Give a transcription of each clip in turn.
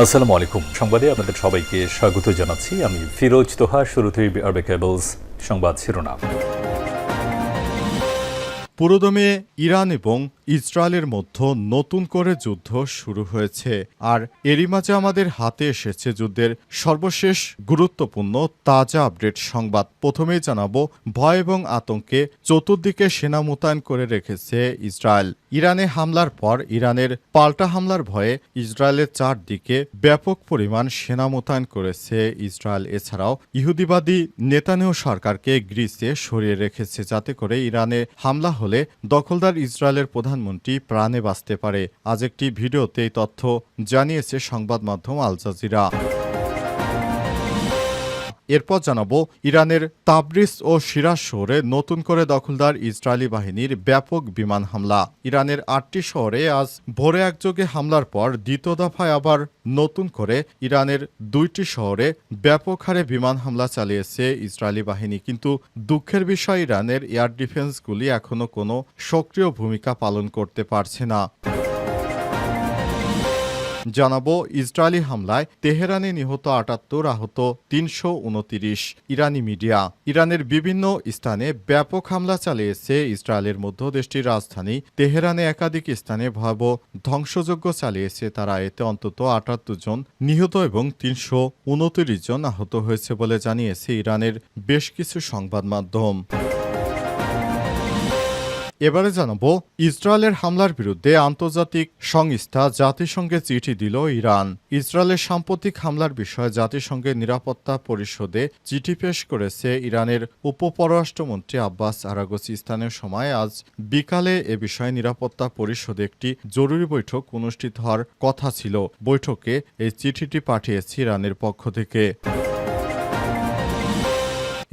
আসসালামু আলাইকুম। সংবাদে আপনাদের সবাইকে স্বাগত জানাচ্ছি। আমি ফিরোজ তোহা শুরুতেই আরবে কেবলস সংবাদ শিরোনাম। পুরোদমে ইরান এবং ইসরায়েলের মধ্যে নতুন করে যুদ্ধ শুরু হয়েছে। আর এরই মাঝে আমাদের হাতে এসেছে যুদ্ধের সর্বশেষ গুরুত্বপূর্ণ তাজা আপডেট সংবাদ। প্রথমেই জানাব, ভয় এবং আতঙ্কে চতুর্দিকে সেনা মোতায়েন করে রেখেছে ইসরায়েল। ইরানে হামলার পর ইরানের পাল্টা হামলার ভয়ে ইসরায়েলের চারদিকে ব্যাপক পরিমাণ সেনা মোতায়েন করেছে ইসরায়েল। এছাড়াও ইহুদিবাদী নেতানেও সরকারকে গ্রিসে সরিয়ে রেখেছে, যাতে করে ইরানে হামলা হলে দখলদার ইসরায়েলের প্রধানমন্ত্রী প্রাণে বাঁচতে পারে। আজ একটি ভিডিওতে এই তথ্য জানিয়েছে সংবাদ মাধ্যম আল জাজিরা। এরপর জানাব ইরানের তাবরিস ও সিরাজ শহরে নতুন করে দখলদার ইসরায়েলি বাহিনীর ব্যাপক বিমান হামলা। ইরানের আটটি শহরে আজ ভোরে একযোগে হামলার পর দ্বিতীয় দফায় আবার নতুন করে ইরানের দুইটি শহরে ব্যাপক হারে বিমান হামলা চালিয়েছে ইসরায়েলি বাহিনী। কিন্তু দুঃখের বিষয়, ইরানের এয়ার ডিফেন্সগুলি এখনও কোনো সক্রিয় ভূমিকা পালন করতে পারছে না। জানাব, ইসরায়েলি হামলায় তেহরানে নিহত আটাত্তর আহত তিনশো উনতিরিশ ইরানি মিডিয়া। ইরানের বিভিন্ন স্থানে ব্যাপক হামলা চালিয়েছে ইসরায়েলের মধ্য দেশটির রাজধানী তেহরানে একাধিক স্থানে ভয়াবহ ধ্বংসযজ্ঞ চালিয়েছে তারা। এতে অন্তত আটাত্তর জন নিহত এবং তিনশো উনতিরিশ জন আহত হয়েছে বলে জানিয়েছে ইরানের বেশ কিছু সংবাদ মাধ্যম। এবারে জানাব, ইসরায়েলের হামলার বিরুদ্ধে আন্তর্জাতিক সংস্থা জাতিসংঘে চিঠি দিল ইরান। ইসরায়েলের সাম্প্রতিক হামলার বিষয়ে জাতিসংঘের নিরাপত্তা পরিষদে চিঠি পেশ করেছে ইরানের উপপররাষ্ট্রমন্ত্রী আব্বাস আরাগোসি স্থানীয় সময় আজ বিকালে এ বিষয়ে নিরাপত্তা পরিষদে একটি জরুরি বৈঠক অনুষ্ঠিত হওয়ার কথা ছিল। বৈঠকে এই চিঠিটি পাঠিয়েছে ইরানের পক্ষ থেকে।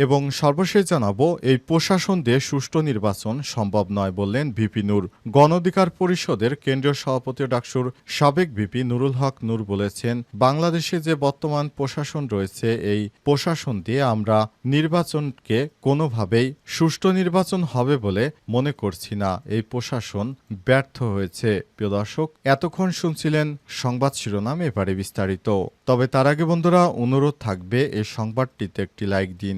এবং সর্বশেষ জানাব, এই প্রশাসন দিয়ে সুষ্ঠু নির্বাচন সম্ভব নয় বললেন ভিপি নূর। গণ অধিকার পরিষদের কেন্দ্রীয় সভাপতি ডাকসুর সাবেক ভিপি নুরুল হক নূর বলেছেন, বাংলাদেশে যে বর্তমান প্রশাসন রয়েছে, এই প্রশাসন দিয়ে আমরা নির্বাচনকে কোনোভাবেই সুষ্ঠু নির্বাচন হবে বলে মনে করছি না। এই প্রশাসন ব্যর্থ হয়েছে। প্রিয় দর্শক, এতক্ষণ শুনছিলেন সংবাদ শিরোনাম, এবারে বিস্তারিত। তবে তার আগে বন্ধুরা, অনুরোধ থাকবে, এই সংবাদটিতে একটি লাইক দিন।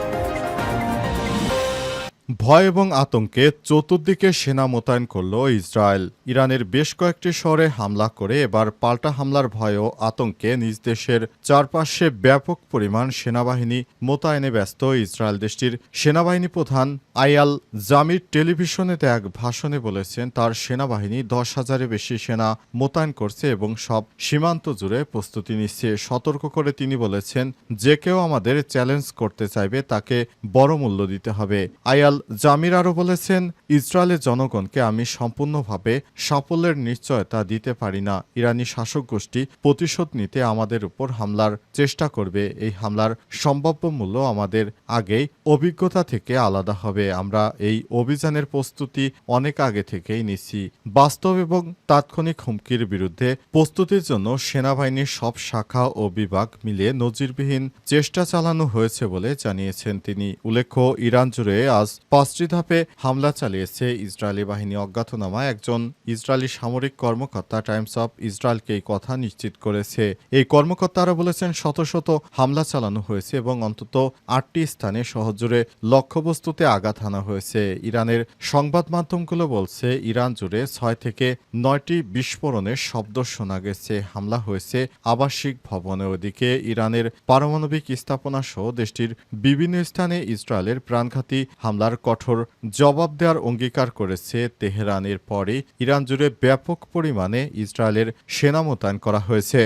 ভয় এবং আতঙ্কে চতুর্দিকে সেনা মোতায়েন করল ইসরায়েল। ইরানের বেশ কয়েকটি শহরে হামলা করে এবার পাল্টা হামলার ভয় ও আতঙ্কে নিজ দেশের চারপাশে ব্যাপক পরিমাণ সেনাবাহিনী মোতায়েনে ব্যস্ত ইসরায়েল দেশটির সেনাবাহিনী প্রধান আয়াল জামির টেলিভিশনেতে এক ভাষণে বলেছেন, তার সেনাবাহিনী দশ হাজারের বেশি সেনা মোতায়েন করছে এবং সব সীমান্ত জুড়ে প্রস্তুতি নিচ্ছে। সতর্ক করে তিনি বলেছেন, যে কেউ আমাদের চ্যালেঞ্জ করতে চাইবে তাকে বড় মূল্য দিতে হবে। আয়াল জামির আরও বলেছেন, ইসরায়েলের জনগণকে আমি সম্পূর্ণভাবে সাফল্যের নিশ্চয়তা দিতে পারি না। ইরানি শাসক গোষ্ঠী প্রতিশোধ নিতে আমাদের উপর হামলার চেষ্টা করবে। এই হামলার সম্ভাব্য মূল্য আমাদের আগেই অভিজ্ঞতা থেকে আলাদা হবে। আমরা এই অভিযানের প্রস্তুতি অনেক আগে থেকেই নিচ্ছি। বাস্তব এবং তাৎক্ষণিক হুমকির বিরুদ্ধে প্রস্তুতির জন্য সেনাবাহিনীর সব শাখা ও বিভাগ মিলিয়ে নজিরবিহীন চেষ্টা চালানো হয়েছে বলে জানিয়েছেন তিনি। উল্লেখ্য, ইরান জুড়ে আজ পাঁচটি ধাপে হামলা চালিয়েছে ইসরায়েলি বাহিনী অজ্ঞাতনামা একজন ইসরায়েলি সামরিক কর্মকর্তা টাইমস অফ ইসরায়েলকে এই কথা নিশ্চিত করেছে। এই কর্মকর্তারা বলেছেন, শত শত হামলা চালানো হয়েছে এবং অন্তত আটটি স্থানে সহজুড়ে লক্ষ্যবস্তুতে আঘাত হানা হয়েছে। ইরানের সংবাদ মাধ্যমগুলো বলছে, ইরান জুড়ে ছয় থেকে নয়টি বিস্ফোরণের শব্দ শোনা গেছে, হামলা হয়েছে আবাসিক ভবনে ওদিকে। ইরানের পারমাণবিক স্থাপনা সহ দেশটির বিভিন্ন স্থানে ইসরায়েলের প্রাণঘাতী হামলার কঠোর জবাব দেওয়ার অঙ্গীকার করেছে তেহরানের পরে ইরান জুড়ে ব্যাপক পরিমাণে ইসরায়েলের সেনা মোতায়েন করা হয়েছে।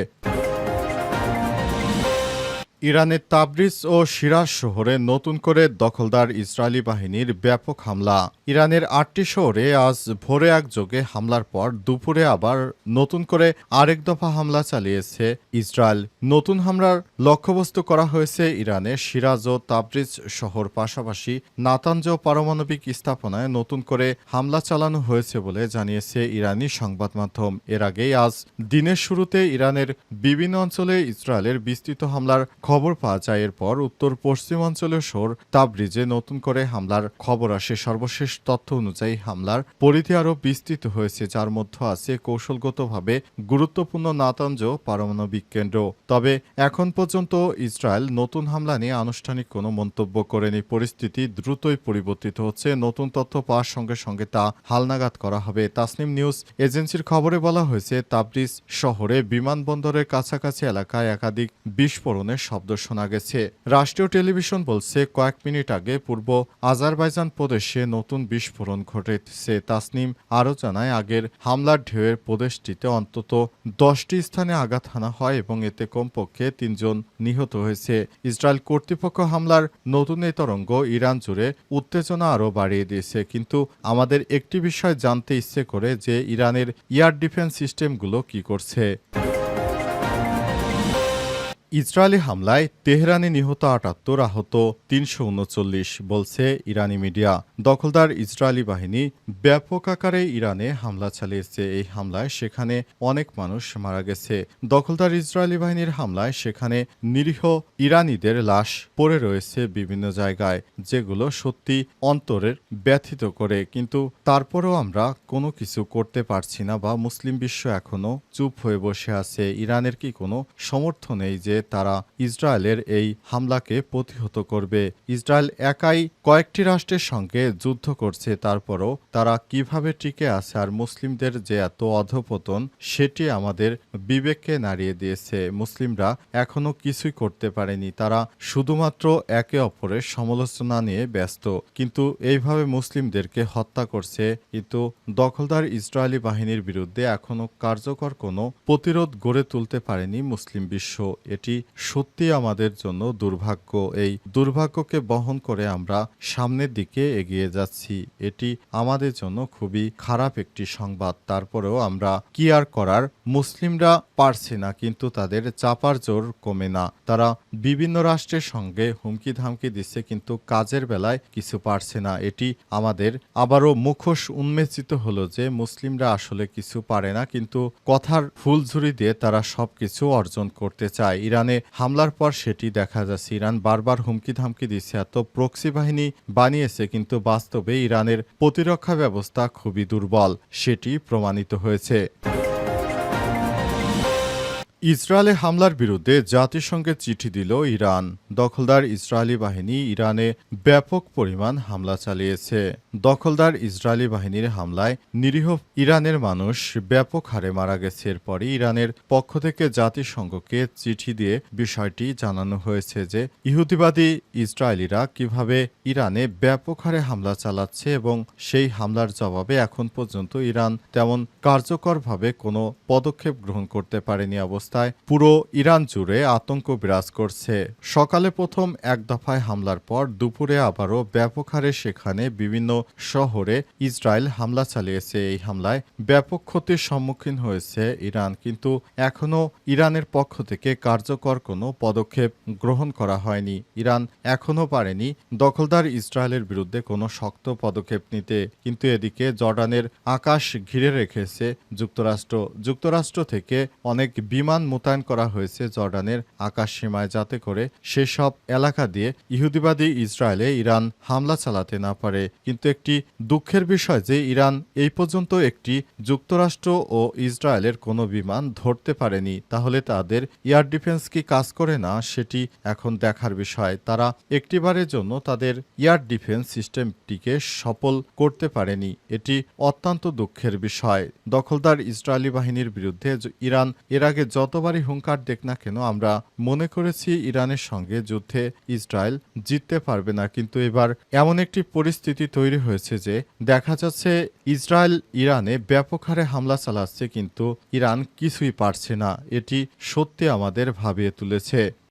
ইরানের তাবরিজ ও সিরাজ শহরে নতুন করে দখলদার ইসরায়েলি বাহিনীর ব্যাপক হামলা। ইরানের আটটি শহরে আজ ভোরে একযোগে হামলার পর দুপুরে আবার নতুন করে আরেক দফা হামলা চালিয়েছে ইসরায়েল। নতুন হামলার লক্ষ্যবস্তু করা হয়েছে ইরানের সিরাজ ও তাবরিজ শহর পাশাপাশি নাতাঞ্জ পারমাণবিক স্থাপনায় নতুন করে হামলা চালানো হয়েছে বলে জানিয়েছে ইরানি সংবাদ মাধ্যম। এর আগেই আজ দিনের শুরুতে ইরানের বিভিন্ন অঞ্চলে ইসরায়েলের বিস্তৃত হামলার খবর পাওয়া যায় এরপর উত্তর পশ্চিমাঞ্চলীয় শহর তাবরিজে নতুন করে হামলার খবর আসে। সর্বশেষ তথ্য অনুযায়ী হামলার পরিধি আরও বিস্তৃত হয়েছে, যার মধ্যে আছে কৌশলগতভাবে গুরুত্বপূর্ণ নাতাঞ্জ পারমাণবিক কেন্দ্র। তবে এখন পর্যন্ত ইসরায়েল নতুন হামলা নিয়ে আনুষ্ঠানিক কোনো মন্তব্য করেনি। পরিস্থিতি দ্রুতই পরিবর্তিত হচ্ছে। নতুন তথ্য পাওয়ার সঙ্গে সঙ্গে তা হালনাগাদ করা হবে। তাসনিম নিউজ এজেন্সির খবরে বলা হয়েছে, তাবরিজ শহরে বিমানবন্দরের কাছাকাছি এলাকায় একাধিক বিস্ফোরণের শব্দ শোনা গেছে রাষ্ট্রীয় টেলিভিশন বলছে, কয়েক মিনিট আগে পূর্ব আজারবাইজান প্রদেশে নতুন বিস্ফোরণ ঘটেছে তাসনিম আরও জানায়, আগের হামলার ঢেউয়ের প্রদেশটিতে অন্তত দশটি স্থানে আঘাত হানা হয় এবং এতে কমপক্ষে তিনজন নিহত হয়েছে। ইসরায়েল কর্তৃপক্ষ হামলার নতুন এই তরঙ্গ ইরান জুড়ে উত্তেজনা আরও বাড়িয়ে দিয়েছে। কিন্তু আমাদের একটি বিষয় জানতে ইচ্ছে করে যে ইরানের এয়ার ডিফেন্স সিস্টেমগুলো কি করছে। ইসরায়েলি হামলায় তেহরানে নিহত আটাত্তর আহত, তিনশো উনচল্লিশ বলছে ইরানি মিডিয়া। দখলদার ইসরায়েলি বাহিনী ব্যাপক আকারে ইরানে হামলা চালিয়েছে। এই হামলায় সেখানে অনেক মানুষ মারা গেছে। দখলদার ইসরায়েলি বাহিনীর হামলায় সেখানে নিরীহ ইরানিদের লাশ পড়ে রয়েছে বিভিন্ন জায়গায়, যেগুলো সত্যি অন্তরের ব্যথিত করে। কিন্তু তারপরেও আমরা কোনো কিছু করতে পারছি না বা মুসলিম বিশ্ব এখনও চুপ হয়ে বসে আছে। ইরানের কি কোনো সমর্থ নেই যে তারা ইসরায়েলের এই হামলাকে প্রতিহত করবে। ইসরায়েল একাই কয়েকটি রাষ্ট্রের সঙ্গে যুদ্ধ করছে, তারপরও তারা কীভাবে টিকে আছে আর মুসলিমদের যে এত অধপতন, সেটি আমাদের বিবেককে নাড়িয়ে দিয়েছে। মুসলিমরা এখনও কিছুই করতে পারেনি। তারা শুধুমাত্র একে অপরের সমালোচনা নিয়ে ব্যস্ত। কিন্তু এইভাবে মুসলিমদেরকে হত্যা করছে, কিন্তু দখলদার ইসরায়েলি বাহিনীর বিরুদ্ধে এখনও কার্যকর কোনো প্রতিরোধ গড়ে তুলতে পারেনি মুসলিম বিশ্ব। এটি সত্যি আমাদের জন্য দুর্ভাগ্য। এই দুর্ভাগ্যকে বহন করে আমরা সামনের দিকে এগিয়ে যাচ্ছি। এটি আমাদের জন্য খুবই খারাপ একটি সংবাদ। তারপরেও আমরা কি আর করার? মুসলিমরা পারছে না, কিন্তু তাদের চাপার জোর কমে না। তারা বিভিন্ন রাষ্ট্রের সঙ্গে হুমকি ধামকি দিচ্ছে, কিন্তু কাজের বেলায় কিছু পারছে না। এটি আমাদের আবারও মুখোশ উন্মেচিত হলো যে মুসলিমরা আসলে কিছু পারে না, কিন্তু কথার ফুলঝুরি দিয়ে তারা সবকিছু অর্জন করতে চায়। ইরানে হামলার পর সেটি দেখা যাচ্ছে। ইরান বারবার হুমকি ধামকি দিচ্ছে এত প্রক্সি বাহিনী বানিয়েছে, কিন্তু বাস্তবে ইরানের প্রতিরক্ষা ব্যবস্থা খুবই দুর্বল, সেটি প্রমাণিত হয়েছে। ইসরায়েলে হামলার বিরুদ্ধে জাতিসংঘে চিঠি দিল ইরান। দখলদার ইসরায়েলি বাহিনী ইরানে ব্যাপক পরিমাণ হামলা চালিয়েছে। দখলদার ইসরায়েলি বাহিনীর হামলায় নিরীহ ইরানের মানুষ ব্যাপক হারে মারা গেছে। এরপরই ইরানের পক্ষ থেকে জাতিসংঘকে চিঠি দিয়ে বিষয়টি জানানো হয়েছে যে ইহুদিবাদী ইসরায়েলিরা কীভাবে ইরানে ব্যাপক হারে হামলা চালাচ্ছে এবং সেই হামলার জবাবে এখন পর্যন্ত ইরান তেমন কার্যকরভাবে কোনো পদক্ষেপ গ্রহণ করতে পারেনি অবস্থায় পুরো ইরান জুড়ে আতঙ্ক বিরাজ করছে। সকালে প্রথম এক দফায় হামলার পর দুপুরে আবারও ব্যাপক হারে সেখানে বিভিন্ন শহরে ইসরায়েল হামলা চালিয়েছে। এই হামলায় ব্যাপক ক্ষতির সম্মুখীন হয়েছে ইরান, কিন্তু এখনও ইরানের পক্ষ থেকে কার্যকর কোনো পদক্ষেপ গ্রহণ করা হয়নি। ইরান এখনও পারেনি দখলদার ইসরায়েলের বিরুদ্ধে কোনো শক্ত পদক্ষেপ নিতে, কিন্তু এদিকে জর্ডানের আকাশ ঘিরে রেখেছে যুক্তরাষ্ট্র। যুক্তরাষ্ট্র থেকে অনেক বিমান মোতায়েন করা হয়েছে জর্ডানের আকাশ সীমায় যাতে করে সেসব এলাকা দিয়ে ইহুদিবাদী ইসরায়েলে ইরান হামলা চালাতে না পারে। কিন্তু একটি দুঃখের বিষয় যে ইরান এই পর্যন্ত একটি যুক্তরাষ্ট্র ও ইসরায়েলের কোনো বিমান ধরতে পারেনি, তাহলে তাদের এয়ার ডিফেন্স কি কাজ করে না সেটি এখন দেখার বিষয়। তারা একটিবারের জন্য তাদের এয়ার ডিফেন্স সিস্টেমটিকে সফল করতে পারেনি, এটি অত্যন্ত দুঃখের বিষয়। দখলদার ইসরায়েলি বাহিনীর বিরুদ্ধে ইরান এর আগে যতবারই হুঙ্কার দেখ না কেন, আমরা মনে করেছি ইরানের সঙ্গে যুদ্ধে ইসরায়েল জিততে পারবে না। কিন্তু এবার এমন একটি পরিস্থিতি তৈরি হয়েছে যে দেখা যাচ্ছে ইসরায়েল ইরানে ব্যাপক হারে হামলা চালাচ্ছে, কিন্তু ইরান কিছুই পারছে না। এটি সত্যি আমাদের ভাবিয়ে তুলেছে।